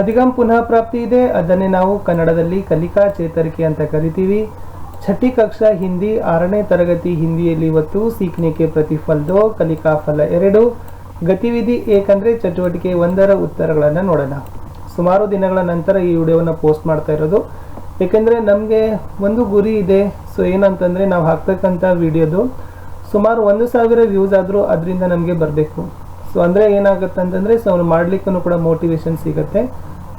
ಅಧಿಗಮ್ ಪುನಃ ಪ್ರಾಪ್ತಿ ಇದೆ. ಅದನ್ನೇ ನಾವು ಕನ್ನಡದಲ್ಲಿ ಕಲಿಕಾ ಚೇತರಿಕೆ ಅಂತ ಕರಿತೀವಿ. ಛಠಿ ಕಕ್ಷಾ ಹಿಂದಿ ಆರನೇ ತರಗತಿ ಹಿಂದಿಯಲ್ಲಿ ಇವತ್ತು ಸೀಕ್ನಿಕೆ ಪ್ರತಿಫಲ ದೋ ಕಲಿಕಾ ಫಲ ಎರಡು. ಗತಿವಿಧಿ ಏಕೆಂದರೆ ಚಟುವಟಿಕೆ ಒಂದರ ಉತ್ತರಗಳನ್ನು ನೋಡೋಣ. ಸುಮಾರು ದಿನಗಳ ನಂತರ ಈ ವಿಡಿಯೋವನ್ನು ಪೋಸ್ಟ್ ಮಾಡ್ತಾ ಇರೋದು. ಏಕೆಂದರೆ ನಮಗೆ ಒಂದು ಗುರಿ ಇದೆ. ಸೊ ಏನಂತಂದರೆ ನಾವು ಹಾಕ್ತಕ್ಕಂಥ ವಿಡಿಯೋದು ಸುಮಾರು ಒಂದು ಸಾವಿರ ವ್ಯೂಸ್ ಆದರೂ ಅದರಿಂದ ನಮಗೆ ಬರಬೇಕು. ಸೊ ಅಂದರೆ ಏನಾಗುತ್ತೆ ಅಂತಂದರೆ ಸೊ ಅವ್ನು ಮಾಡಲಿಕ್ಕೂ ಕೂಡ ಮೋಟಿವೇಶನ್ ಸಿಗುತ್ತೆ.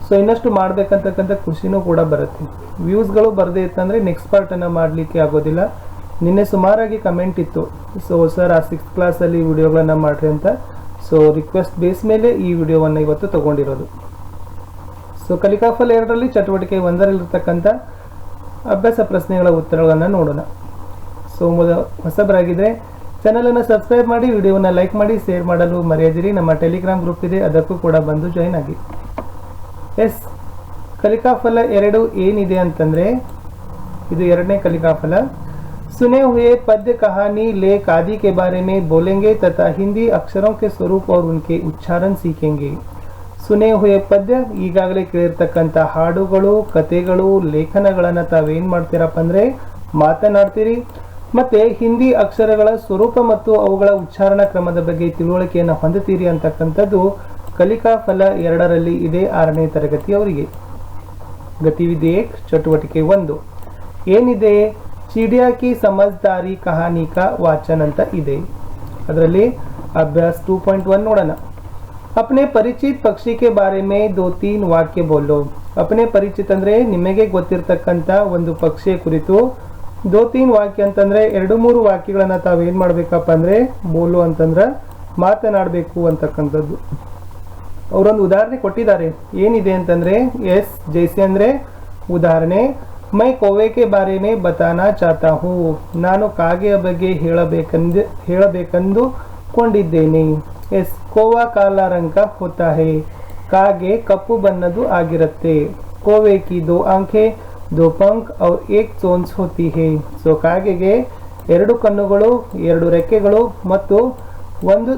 ಸೊ ಇನ್ನಷ್ಟು ಮಾಡಬೇಕಂತಕ್ಕಂಥ ಖುಷಿನೂ ಕೂಡ ಬರುತ್ತೆ. ವ್ಯೂಸ್ಗಳು ಬರದೇ ಇತ್ತಂದರೆ ನೆಕ್ಸ್ಟ್ ಪಾರ್ಟನ್ನು ಮಾಡಲಿಕ್ಕೆ ಆಗೋದಿಲ್ಲ. ನಿನ್ನೆ ಸುಮಾರಾಗಿ ಕಮೆಂಟ್ ಇತ್ತು. ಸೊ ಸರ್ ಆ ಸಿಕ್ಸ್ತ್ ಕ್ಲಾಸಲ್ಲಿ ವಿಡಿಯೋಗಳನ್ನು ಮಾಡಿರಿ ಅಂತ. ಸೊ ರಿಕ್ವೆಸ್ಟ್ ಬೇಸ್ ಮೇಲೆ ಈ ವಿಡಿಯೋವನ್ನು ಇವತ್ತು ತಗೊಂಡಿರೋದು. ಸೊ ಕಲಿಕಾಫಲ್ ಎರಡರಲ್ಲಿ ಚಟುವಟಿಕೆ ಒಂದರಲ್ಲಿರ್ತಕ್ಕಂಥ ಅಭ್ಯಾಸ ಪ್ರಶ್ನೆಗಳ ಉತ್ತರಗಳನ್ನು ನೋಡೋಣ. ಸೊ ಮೊದ ಹೊಸಬರಾಗಿದ್ದರೆ ಚಾನಲನ್ನು ಸಬ್ಸ್ಕ್ರೈಬ್ ಮಾಡಿ ವಿಡಿಯೋವನ್ನು ಲೈಕ್ ಮಾಡಿ ಶೇರ್ ಮಾಡಲು ಮರೆಯದಿರಿ ನಮ್ಮ ಟೆಲಿಗ್ರಾಮ್ ಗ್ರೂಪ್ ಇದೆ ಅದಕ್ಕೂ ಕೂಡ ಬಂದು ಜಾಯ್ನ್ ಆಗಿ ಎಸ್ ಕಲಿಕಾಫಲ ಎರಡು ಏನಿದೆ ಅಂತಂದರೆ ಇದು ಎರಡನೇ ಕಲಿಕಾಫಲ सुने हुए पद्य कहानी लेख आदि के बारे में बोलेंगे तथा हिंदी अक्षरों के स्वरूप और उनके उच्चारण सीखेंगे ಸುನೆ ಹುಯ ಪದ್ಯ ಈಗಾಗಲೇ ಕೇಳಿರ್ತಕ್ಕಂಥ ಹಾಡುಗಳು ಕತೆಗಳು ಲೇಖನಗಳನ್ನು ತಾವೇನು ಮಾಡ್ತೀರಪ್ಪ ಅಂದರೆ ಮಾತನಾಡ್ತೀರಿ ಮತ್ತೆ ಹಿಂದಿ ಅಕ್ಷರಗಳ ಸ್ವರೂಪ ಮತ್ತು ಅವುಗಳ ಉಚ್ಚಾರಣಾ ಕ್ರಮದ ಬಗ್ಗೆ ತಿಳುವಳಿಕೆಯನ್ನು ಹೊಂದುತ್ತೀರಿ ಅಂತಕ್ಕಂಥದ್ದು ಕಲಿಕಾ ಫಲ ಎರಡರಲ್ಲಿ ಇದೆ ಆರನೇ ತರಗತಿಯವರಿಗೆ. ಗತಿವಿಧಿ ಏಕ್ ಚಟುವಟಿಕೆ ಒಂದು. ಏನಿದೆ? ಚಿಡಿಯಾಕಿ ಸಮಜ್ದಾರಿ ಕಹಾನಿಕಾ ವಾಚನ್ ಅಂತ ಇದೆ. ಅದರಲ್ಲಿ ಅಭ್ಯಾಸ ಟೂ ಪಾಯಿಂಟ್ ಒನ್ ನೋಡೋಣ. ಅಪ್ನೆ ಪರಿಚಿತ ಪಕ್ಷಿಗೆ ಬಾರೆ ಮೇ ದೋ ತೀನ್ ವಾಕ್ಯ ಬೋಲೋ. ಅಪ್ನೆ ಪರಿಚಿತ ಅಂದರೆ ನಿಮಗೆ ಗೊತ್ತಿರತಕ್ಕಂಥ ಒಂದು ಪಕ್ಷಿಯ ಕುರಿತು ದೋ ತೀನ್ ವಾಕ್ಯ ಅಂತಂದ್ರೆ ಎರಡು ಮೂರು ವಾಕ್ಯಗಳನ್ನ ತಾವೇನ್ ಮಾಡ್ಬೇಕಪ್ಪ ಅಂದ್ರೆ ಬೋಲು ಅಂತಂದ್ರೆ ಮಾತನಾಡಬೇಕು ಅಂತಕ್ಕಂಥದ್ದು. ಅವರೊಂದು ಉದಾಹರಣೆ ಕೊಟ್ಟಿದ್ದಾರೆ. ಏನಿದೆ ಅಂತಂದ್ರೆ, ಎಸ್, ಜೈಸಿ ಅಂದ್ರೆ ಉದಾಹರಣೆ, ಮೈ ಕೋವೆಕೆ ಬಾರೇನೆ ಬತಾನ ಚಾತಾ ಹೂ ನಾನು ಕಾಗೆಯ ಬಗ್ಗೆ ಹೇಳಬೇಕಂದು, ಹೇಳಬೇಕೆಂದು ಕೊಂಡಿದ್ದೇನೆ. ಎಸ್, ಕೋವಾ ಕಾಲಾರಂಕ ಹೊತ್ತಾಹೆ, ಕಾಗೆ ಕಪ್ಪು ಬಣ್ಣದ್ದು ಆಗಿರುತ್ತೆ. ಕೋವೆ ಕಿ ದೋ ಆಂಖೆ ದೋ ಪಂಕ್ ಅವ್ ಏಕ್ ಚೋನ್ಸ್ ಹೋತಿ ಹೇ ಸೊ ಕಾಗೆಗೆ ಎರಡು ಕಣ್ಣುಗಳು, ಎರಡು ರೆಕ್ಕೆಗಳು ಮತ್ತು ಒಂದು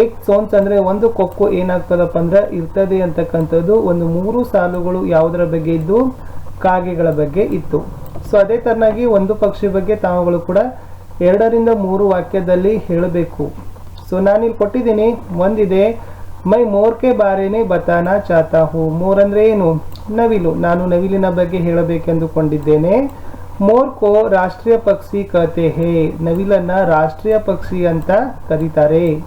ಏಕ್ ಚೋನ್ಸ್ ಅಂದರೆ ಒಂದು ಕೊಕ್ಕು ಏನಾಗ್ತದಪ್ಪ ಅಂದ್ರೆ ಇರ್ತದೆ ಅಂತಕ್ಕಂಥದ್ದು ಒಂದು ಮೂರು ಸಾಲುಗಳು ಯಾವುದರ ಬಗ್ಗೆ ಇದ್ದು, ಕಾಗೆಗಳ ಬಗ್ಗೆ ಇತ್ತು. ಸೊ ಅದೇ ತರನಾಗಿ ಒಂದು ಪಕ್ಷಿ ಬಗ್ಗೆ ತಾವುಗಳು ಕೂಡ ಎರಡರಿಂದ ಮೂರು ವಾಕ್ಯದಲ್ಲಿ ಹೇಳಬೇಕು. ಸೊ ನಾನಿಲ್ಲಿ ಕೊಟ್ಟಿದ್ದೀನಿ, ಒಂದಿದೆ ಮೈ ಮೋರ್ಕೆ ಬಾರೇನೆ ಬತಾನಾ ಚಾತಾ ಹೂ ಮೋರ್ ಅಂದ್ರೆ ಏನು? ನವಿಲು. ನಾನು ನವಿಲಿನ ಬಗ್ಗೆ ಹೇಳಬೇಕೆಂದುಕೊಂಡಿದ್ದೇನೆ. ಮೋರ್ ಕೋ ರಾಷ್ಟ್ರೀಯ ಪಕ್ಷಿ ಕತೆ ಹೇ. ನವಿಲನ್ನ ರಾಷ್ಟ್ರೀಯ ಪಕ್ಷಿ ಅಂತ ಕರೀತಾರೆ.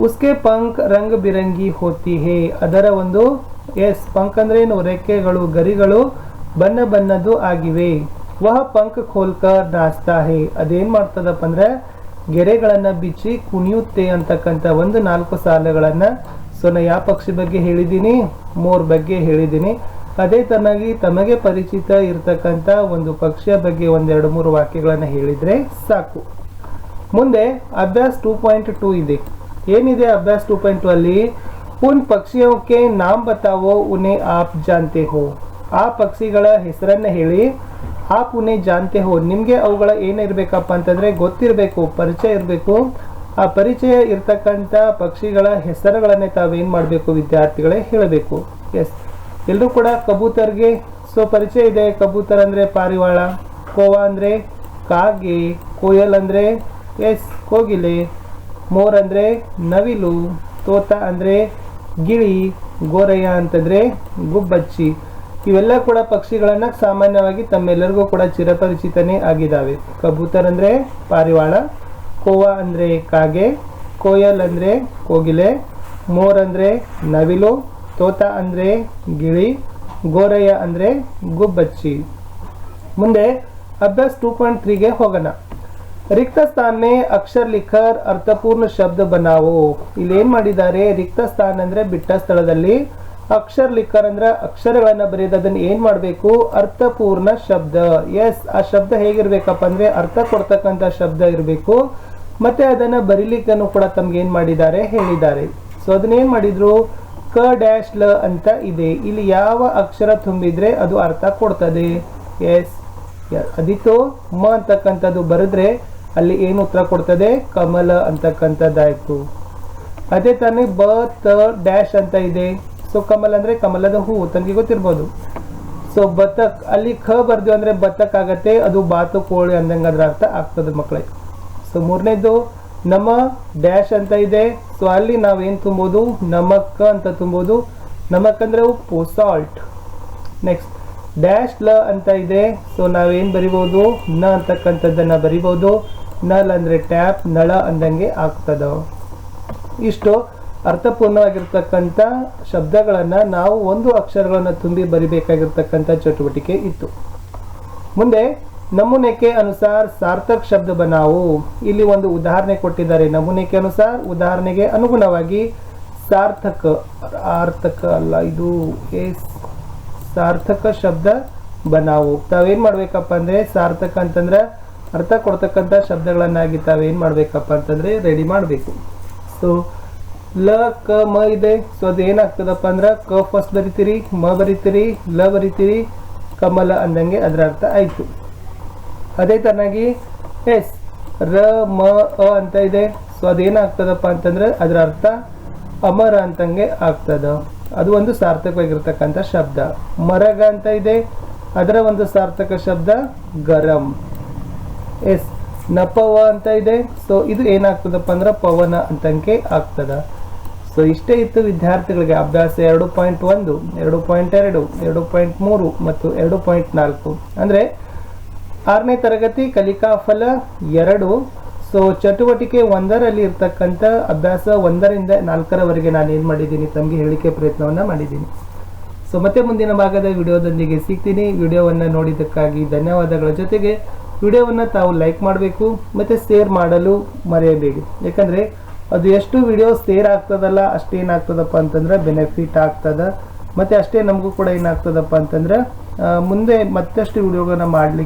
ಉಸ್ಕೆ ಪಂಕ್ ರಂಗ್ ಬಿರಂಗಿ ಹೋತಿ ಹೇ. ಅದರ ಒಂದು, ಎಸ್, ಪಂಕ್ ಅಂದ್ರೆ ಏನು ರೆಕ್ಕೆಗಳು, ಗರಿಗಳು ಬಣ್ಣ ಬಣ್ಣದ್ದು ಆಗಿವೆ. ವಹ ಪಂಕ್ ಖೋಲ್ಕರ್ ನಾಚ್ತಾ ಹೇ. ಅದೇನ್ ಮಾಡ್ತದಪ್ಪ ಅಂದ್ರೆ ಗೆರೆಗಳನ್ನ ಬಿಚ್ಚಿ ಕುಣಿಯುತ್ತೆ ಅಂತಕ್ಕಂಥ ಒಂದು ನಾಲ್ಕು ಸಾಲುಗಳನ್ನು ಸೊ ನಾ ಯಾವ ಪಕ್ಷಿ ಬಗ್ಗೆ ಹೇಳಿದ್ದೀನಿ, ಮೋರ್ ಬಗ್ಗೆ ಹೇಳಿದ್ದೀನಿ. ಅದೇ ತರನಾಗಿ ತಮಗೆ ಪರಿಚಿತ ಇರತಕ್ಕಂಥ ಒಂದು ಪಕ್ಷಿಯ ಬಗ್ಗೆ ಒಂದೆರಡು ಮೂರು ವಾಕ್ಯಗಳನ್ನು ಹೇಳಿದ್ರೆ ಸಾಕು. ಮುಂದೆ ಅಭ್ಯಾಸ ಟೂ ಪಾಯಿಂಟ್ ಟೂ ಇದೆ. ಏನಿದೆ ಅಭ್ಯಾಸ ಟೂ ಪಾಯಿಂಟ್ ಟೂ ಅಲ್ಲಿ? ಉನ್ ಪಕ್ಷಿಯೋಕೆ ನಾಮ್ ಬತಾವೋ ಉನ್ನೇ ಆಪ್ ಜಾನ್ತೆ ಹೋ ಆ ಪಕ್ಷಿಗಳ ಹೆಸರನ್ನು ಹೇಳಿ. ಆಪ್ ಉನ್ನೆ ಜಾನ್ತೆ ಹೋ, ನಿಮಗೆ ಅವುಗಳ ಏನಿರಬೇಕಪ್ಪ ಅಂತಂದರೆ ಗೊತ್ತಿರಬೇಕು, ಪರಿಚಯ ಇರಬೇಕು. ಆ ಪರಿಚಯ ಇರತಕ್ಕಂಥ ಪಕ್ಷಿಗಳ ಹೆಸರುಗಳನ್ನೇ ತಾವೇನು ಮಾಡಬೇಕು ವಿದ್ಯಾರ್ಥಿಗಳೇ ಹೇಳಬೇಕು. ಎಸ್. ಎಲ್ಲರೂ ಕೂಡ ಕಬೂತರ್ಗೆ ಸೊ ಪರಿಚಯ ಇದೆ. ಕಬೂತರ್ ಅಂದರೆ ಪಾರಿವಾಳ, ಕೋವಾ ಅಂದರೆ ಕಾಗೆ, ಕೋಯಲ್ ಅಂದರೆ ಎಸ್, ಕೋಗಿಲೆ, ಮೋರ್ ಅಂದರೆ ನವಿಲು, ತೋತ ಅಂದರೆ ಗಿಳಿ, ಗೋರಯ್ಯ ಅಂತಂದರೆ ಗುಬ್ಬಚ್ಚಿ. ಇವೆಲ್ಲ ಕೂಡ ಪಕ್ಷಿಗಳನ್ನ ಸಾಮಾನ್ಯವಾಗಿ ತಮ್ಮೆಲ್ಲರಿಗೂ ಕೂಡ ಚಿರಪರಿಚಿತನೇ ಆಗಿದ್ದಾವೆ. ಕಬೂತರ್ ಅಂದ್ರೆ ಪಾರಿವಾಳ, ಕೋವಾ ಅಂದ್ರೆ ಕಾಗೆ, ಕೋಯಲ್ ಅಂದ್ರೆ ಕೋಗಿಲೆ, ಮೋರ್ ಅಂದ್ರೆ ನವಿಲು, ತೋತ ಅಂದ್ರೆ ಗಿಳಿ, ಗೋರಯ್ಯ ಅಂದ್ರೆ ಗುಬ್ಬಚ್ಚಿ. ಮುಂದೆ ಅಭ್ಯಾಸ ಟೂ ಪಾಯಿಂಟ್ ತ್ರೀಗೆ ಹೋಗೋಣ. ರಿಕ್ತ ಸ್ಥಾನ ಅಕ್ಷರ ಲಿಖರ್ ಅರ್ಥಪೂರ್ಣ ಶಬ್ದ ಬನಾವೋ. ಇಲ್ಲಿ ಏನ್ ಮಾಡಿದ್ದಾರೆ? ರಿಕ್ತ ಸ್ಥಾನ ಅಂದ್ರೆ ಬಿಟ್ಟ ಸ್ಥಳದಲ್ಲಿ ಅಕ್ಷರ ಲಿಖರ್ ಅಂದ್ರೆ ಅಕ್ಷರಗಳನ್ನ ಬರೆಯೋದು, ಅದನ್ನ ಏನ್ ಮಾಡಬೇಕು? ಅರ್ಥಪೂರ್ಣ ಶಬ್ದ. ಎಸ್ ಆ ಶಬ್ದ ಹೇಗಿರ್ಬೇಕಪ್ಪ ಅಂದ್ರೆ ಅರ್ಥ ಕೊಡ್ತಕ್ಕಂತ ಶಬ್ದ ಇರಬೇಕು. ಮತ್ತೆ ಅದನ್ನ ಬರೀಲಿಕ್ಕನ್ನು ಕೂಡ ತಮ್ಗೆ ಏನ್ ಮಾಡಿದ್ದಾರೆ? ಹೇಳಿದ್ದಾರೆ. ಸೊ ಅದನ್ನ ಏನ್ ಮಾಡಿದ್ರು? ಕ ಡ್ಯಾಶ್ ಲ ಅಂತ ಇದೆ. ಇಲ್ಲಿ ಯಾವ ಅಕ್ಷರ ತುಂಬಿದ್ರೆ ಅದು ಅರ್ಥ ಕೊಡ್ತದೆ? ಎಸ್ ಅದಿತ್ತು. ಮ ಅಂತಕ್ಕಂಥದ್ದು ಬರೆದ್ರೆ ಅಲ್ಲಿ ಏನು ಉತ್ತರ ಕೊಡ್ತದೆ? ಕಮಲ ಅಂತಕ್ಕಂಥದ್ದಾಯ್ತು. ಅದೇ ತಾನೇ ಬ, ತ, ಡ್ಯಾಶ್ ಅಂತ ಇದೆ. ಸೊ ಕಮಲ್ ಅಂದ್ರೆ ಕಮಲದ ಹೂವು ತನಗೆ ಗೊತ್ತಿರ್ಬೋದು. ಸೊ ಬತಕ್, ಅಲ್ಲಿ ಖ ಬರ್ದು ಅಂದ್ರೆ ಬತಕ್ ಆಗತ್ತೆ, ಅದು ಬಾತು ಕೋಳಿ ಅಂದಂಗೆ ಅದರ ಅರ್ಥ ಆಗ್ತದೆ ಮಕ್ಕಳೇ ಸೊ ಮೂರನೇದು ನಮ ಡ್ಯಾಶ್ ಅಂತ ಇದೆ. ಸೊ ಅಲ್ಲಿ ನಾವೇನು ತುಂಬೋದು? ನಮಕ್ ಅಂತ ತುಂಬೋದು. ನಮಕ್ ಅಂದ್ರೆ ಉಪ್ಪು ಸಾಲ್ಟ್ ನೆಕ್ಸ್ಟ್ ಡ್ಯಾಶ್ ಲ ಅಂತ ಇದೆ. ಸೊ ನಾವೇನು ಬರಿಬೋದು? ನ ಅಂತಕ್ಕಂಥದ್ದನ್ನು ಬರಿಬೋದು. ನಲ್ ಅಂದ್ರೆ ಟ್ಯಾಪ್, ನಳ ಅಂದಂಗೆ ಆಗ್ತದ. ಇಷ್ಟು. ಅರ್ಥಪೂರ್ಣವಾಗಿರ್ತಕ್ಕಂಥ ಶಬ್ದಗಳನ್ನು ನಾವು ಒಂದು ಅಕ್ಷರಗಳನ್ನು ತುಂಬಿ ಬರಿಬೇಕಾಗಿರ್ತಕ್ಕಂಥ ಚಟುವಟಿಕೆ ಇತ್ತು. ಮುಂದೆ ನಮೂನೆಕೆ ಅನುಸಾರ ಸಾರ್ಥಕ್ ಶಬ್ದ ಬನಾವು ಇಲ್ಲಿ ಒಂದು ಉದಾಹರಣೆ ಕೊಟ್ಟಿದ್ದಾರೆ. ನಮೂನೆಕೆ ಅನುಸಾರ ಉದಾಹರಣೆಗೆ ಅನುಗುಣವಾಗಿ ಸಾರ್ಥಕ, ಆರ್ಥಕ ಅಲ್ಲ, ಇದು ಸಾರ್ಥಕ ಶಬ್ದ ಬನಾವು ತಾವೇನು ಮಾಡಬೇಕಪ್ಪ ಅಂದರೆ ಸಾರ್ಥಕ ಅಂತಂದ್ರೆ ಅರ್ಥ ಕೊಡ್ತಕ್ಕಂಥ ಶಬ್ದಗಳನ್ನಾಗಿ ತಾವೇನು ಮಾಡಬೇಕಪ್ಪ ಅಂತಂದರೆ ರೆಡಿ ಮಾಡಬೇಕು. ಸೊ ಲ, ಕ, ಮ ಇದೆ. ಸೊ ಅದು ಏನಾಗ್ತದಪ್ಪ ಅಂದ್ರೆ ಕ ಫಸ್ಟ್ ಬರಿತೀರಿ, ಮ ಬರಿತೀರಿ, ಲ ಬರಿತೀರಿ, ಕಮಲ ಅಂದಂಗೆ ಅದರ ಅರ್ಥ ಆಯ್ತು. ಅದೇ ತರನಾಗಿ ಎಸ್, ರ, ಮ, ಅ ಅಂತ ಇದೆ. ಸೊ ಅದೇನಾಗ್ತದಪ್ಪ ಅಂತಂದ್ರೆ ಅದರ ಅರ್ಥ ಅಮರ ಅಂತಂಗೆ ಆಗ್ತದ. ಅದು ಒಂದು ಸಾರ್ಥಕವಾಗಿರ್ತಕ್ಕಂಥ ಶಬ್ದ. ಮರಗ ಅಂತ ಇದೆ. ಅದರ ಒಂದು ಸಾರ್ಥಕ ಶಬ್ದ ಗರಂ. ಎಸ್ ನಪವ ಅಂತ ಇದೆ. ಸೊ ಇದು ಏನಾಗ್ತದಪ್ಪ ಅಂದ್ರೆ ಪವನ ಅಂತಂಗೆ ಆಗ್ತದ. ಸೊ ಇಷ್ಟೇ ಇತ್ತು ವಿದ್ಯಾರ್ಥಿಗಳಿಗೆ ಅಭ್ಯಾಸ ಎರಡು ಪಾಯಿಂಟ್ ಒಂದು, ಎರಡು ಪಾಯಿಂಟ್ ಎರಡು ಎರಡು ಪಾಯಿಂಟ್ ಮೂರು ಮತ್ತು ಎರಡು ಪಾಯಿಂಟ್ ನಾಲ್ಕು. ಅಂದ್ರೆ ಆರನೇ ತರಗತಿ ಕಲಿಕಾ ಫಲ ಎರಡು. ಸೊ ಚಟುವಟಿಕೆ ಒಂದರಲ್ಲಿ ಇರ್ತಕ್ಕಂಥ ಅಭ್ಯಾಸ ಒಂದರಿಂದ ನಾಲ್ಕರವರೆಗೆ ನಾನು ಏನು ಮಾಡಿದ್ದೀನಿ? ತಮಗೆ ಹೇಳಿಕೆ ಪ್ರಯತ್ನವನ್ನ ಮಾಡಿದ್ದೀನಿ. ಸೊ ಮತ್ತೆ ಮುಂದಿನ ಭಾಗದ ವಿಡಿಯೋದೊಂದಿಗೆ ಸಿಗ್ತೀನಿ. ವಿಡಿಯೋವನ್ನು ನೋಡಿದ್ದಕ್ಕಾಗಿ ಧನ್ಯವಾದಗಳ ಜೊತೆಗೆ ವಿಡಿಯೋವನ್ನು ತಾವು ಲೈಕ್ ಮಾಡಬೇಕು, ಮತ್ತು ಶೇರ್ ಮಾಡಲು ಮರೆಯಬೇಡಿ. ಯಾಕಂದರೆ ಅದು ಎಷ್ಟು ವಿಡಿಯೋಸ್ ಸೇರ್ ಆಗ್ತದಲ್ಲ ಅಷ್ಟೇನಾಗ್ತದಪ್ಪ ಅಂತಂದ್ರೆ ಬೆನಿಫಿಟ್ ಆಗ್ತದ. ಮತ್ತು ಅಷ್ಟೇ ನಮಗೂ ಕೂಡ ಏನಾಗ್ತದಪ್ಪ ಅಂತಂದ್ರೆ ಮುಂದೆ ಮತ್ತಷ್ಟು ವಿಡಿಯೋಗಳನ್ನ ಮಾಡಲಿಕ್ಕೆ